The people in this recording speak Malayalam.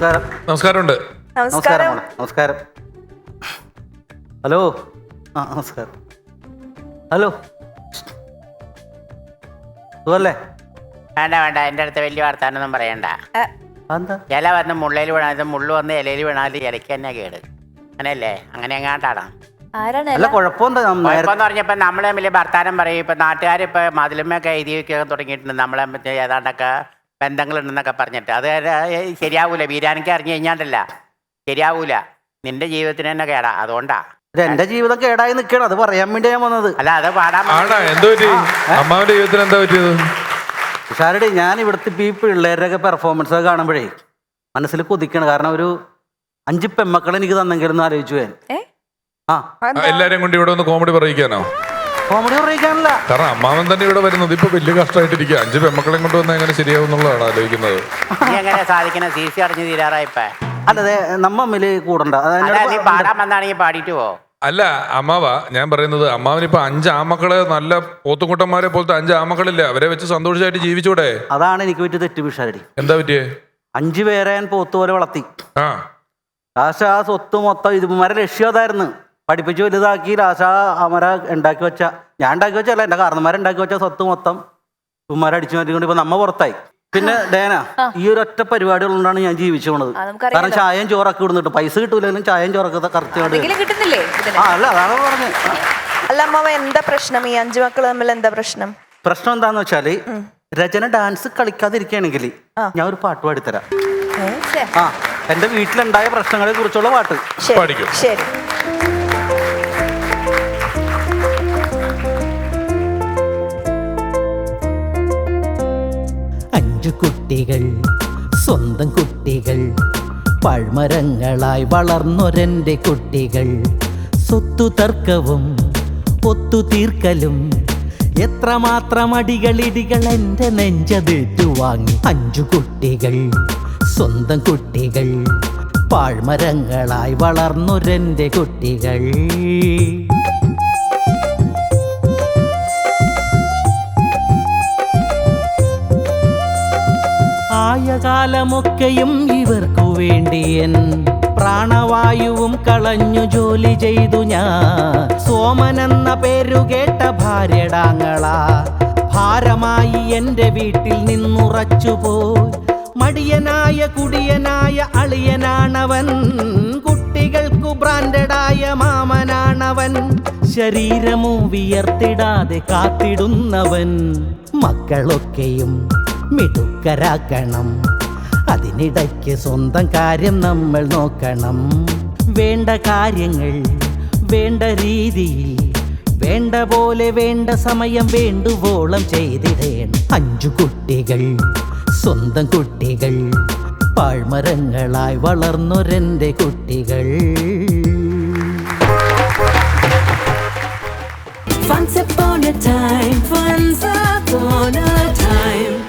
നമസ്കാരം. നമസ്കാരമുണ്ട്. നമസ്കാരം നമസ്കാരം. നമസ്കാരം. ഹലോ. ആ നമസ്കാരം. ഹലോ. സുഖല്ലേ? വേണ്ട വേണ്ട. എന്റെ അടുത്ത് വലിയ വാർത്താനൊന്നും പറയണ്ട. എന്താ? ഇല വന്ന് മുള്ളയിൽ വീണാൽ മുള്ളു വന്ന് ഇലയിൽ വീണാൽ ഇലയ്ക്ക് തന്നെ കേട്. അങ്ങനെയല്ലേ? അങ്ങനെ എങ്ങാണ്ടാണ് അല്ല? കുഴപ്പമെന്താ കുഴപ്പമെന്ന് പറഞ്ഞപ്പോൾ നമ്മൾ തമ്മിൽ വർത്താനം പറയും. ഇപ്പൊ നാട്ടുകാർ ഇപ്പൊ മതിലുമൊക്കെ എഴുതി വയ്ക്കാൻ തുടങ്ങിയിട്ടുണ്ട്. നമ്മളെ ഏതാണ്ടൊക്കെ ബന്ധങ്ങളുണ്ടെന്നൊക്കെ പറഞ്ഞിട്ട്. അത് ശരിയാവൂല. വീരാനിക്ക് അറിഞ്ഞു കഴിഞ്ഞാണ്ടല്ല. ശരിയാവൂല. നിന്റെ ജീവിതത്തിന് തന്നെ കേടാ. അതുകൊണ്ടാ. എന്റെ ജീവിതം കേടായി നിൽക്കണം. അത് പറയാൻ വേണ്ടി ഞാൻ വന്നത്. അല്ല അത് പാടാൻ ആടാ എന്തോ പറ്റി? അമ്മാവിന്റെ ജീവിതത്തിന് എന്താ പറ്റിയത്? ഷാരടി ഞാൻ ഇവിടുത്തെ ഈ പിള്ളേരുടെയൊക്കെ പെർഫോമൻസ് ഒക്കെ കാണുമ്പോഴേ മനസ്സിൽ കൊതിക്കണം. കാരണം ഒരു അഞ്ച് പെമ്മക്കൾ എനിക്ക് തന്നെങ്കിലും ആലോചിച്ചു ഞാൻ ആ, എല്ലാരെയും കൊണ്ട് ഇവിടെ ഒന്ന് കോമഡി പറയിക്കാനോ? കോമഡി പറയിക്കാനല്ല കാരണം അമ്മാവൻ തന്നെ ഇവിടെ വരുന്നത് ഇപ്പൊ വലിയ കഷ്ടമായിട്ടിരിക്കുക. അഞ്ച് പെമ്മക്കളെയും കൊണ്ട് വന്നാൽ എങ്ങനെ ശരിയാവും എന്നുള്ളതാണ് ആലോചിക്കുന്നത്. നീ എങ്ങനെ സാധിക്കണ? സി സി അടഞ്ഞു തീരാറായിപ്പോ നമ്മ കൂടണ്ട. അത് നീ പാടാൻ വന്നാണെങ്കിൽ പാടിയിട്ട് പോ. അല്ല അമ്മാവ ഞാൻ പറയുന്നത് അമ്മാവൻ ഇപ്പൊ അഞ്ച് ആമക്കൾ നല്ല പോത്തുകുട്ടന്മാരെ പോലത്തെ അഞ്ച് ആമക്കളില്ലേ. അവരെ വെച്ച് സന്തോഷമായിട്ട് ജീവിച്ചൂടെ? അതാണ് എനിക്ക് പറ്റിയ തെറ്റ് പിഷാരടി എന്താ പറ്റിയേ? അഞ്ചു പേരെ ഞാൻ പോത്ത് പോലെ വളർത്തി. ആ. കാശ് ആ സ്വത്ത് മൊത്തം ഇതുമാരെ ലക്ഷ്യം അതായിരുന്നു. പഠിപ്പിച്ച് വലുതാക്കി ആ അമര ഉണ്ടാക്കി വെച്ച ഞാൻ ഉണ്ടാക്കി വെച്ചല്ല എന്റെ കാരണന്മാരെ ഉണ്ടാക്കി വെച്ച സ്വത്ത് മൊത്തം ഉമ്മാരെ അടിച്ചു മാറ്റിക്കൊണ്ട് ഇപ്പൊ നമ്മ പുറത്തായി. പിന്നെ ഡേന ഈ ഒരു ഒറ്റ പരിപാടി ഉള്ളതുകൊണ്ടാണ് ഞാൻ ജീവിച്ചു പോണത്. കാരണം ചായയും ചോറൊക്കെ ഇടുന്നിട്ട് പൈസ കിട്ടൂലെങ്കിലും ചായയും ചോറൊക്കെ കറക്റ്റ് ആ അല്ല അതാണ് പറഞ്ഞത്. അല്ല അമ്മാവ എന്താ പ്രശ്നം? ഈ അഞ്ചു മക്കൾ തമ്മിൽ എന്താ പ്രശ്നം? പ്രശ്നം എന്താന്ന് വെച്ചാൽ രചന ഡാൻസ് കളിക്കാതിരിക്കുകയാണെങ്കിൽ. ഞാൻ ഒരു പാട്ട് പാടിത്തരാം ആ എന്റെ വീട്ടിലുണ്ടായ പ്രശ്നങ്ങളെ കുറിച്ചുള്ള പാട്ട്. ശരി. അഞ്ചു കുട്ടികൾ സ്വന്തം കുട്ടികൾ. പഴ്മരങ്ങളായി വളർന്നൊരന്റെ കുട്ടികൾ. സ്വത്തു തർക്കവും ഒത്തു തീർക്കലും. എത്രമാത്രം അടികളിടികൾ എന്റെ നെഞ്ചതേറ്റു വാങ്ങി. അഞ്ചു കുട്ടികൾ സ്വന്തം കുട്ടികൾ. പാഴ്മരങ്ങളായി വളർന്നൊരന്റെ കുട്ടികൾ. ആയ കാലമൊക്കെയും ഇവർക്കു വേണ്ടിയൻ. പ്രാണവായുവും കളഞ്ഞു ജോലി ചെയ്തു ഞാൻ. സോമനെന്ന പേരു കേട്ട ഭാര്യടാങ്ങളാ. ഭാരമായി എന്റെ വീട്ടിൽ നിന്നുറച്ചുപോയി മടിയനായ കുടിയനായ അളിയനാണവൻ. കുട്ടികൾക്കു ബ്രാൻഡഡായ മാമനാണവൻ. ശരീരമോ വിയർത്തിടാതെ കാത്തിടുന്നവൻ. മക്കളൊക്കെയും മിടുക്കരാക്കണം. അതിനിടയ്ക്ക് സ്വന്തം കാര്യം നമ്മൾ നോക്കണം. വേണ്ട കാര്യങ്ങൾ വേണ്ട രീതിയിൽ വേണ്ട പോലെ വേണ്ട സമയം വേണ്ടുവോളം ചെയ്തിടേണം. അഞ്ചു കുട്ടികൾ സ്വന്തം കുട്ടികൾ പാഴ്മരങ്ങളായി വളർന്നൊരെന്റെ കുട്ടികൾ. Once upon a time, once upon a time.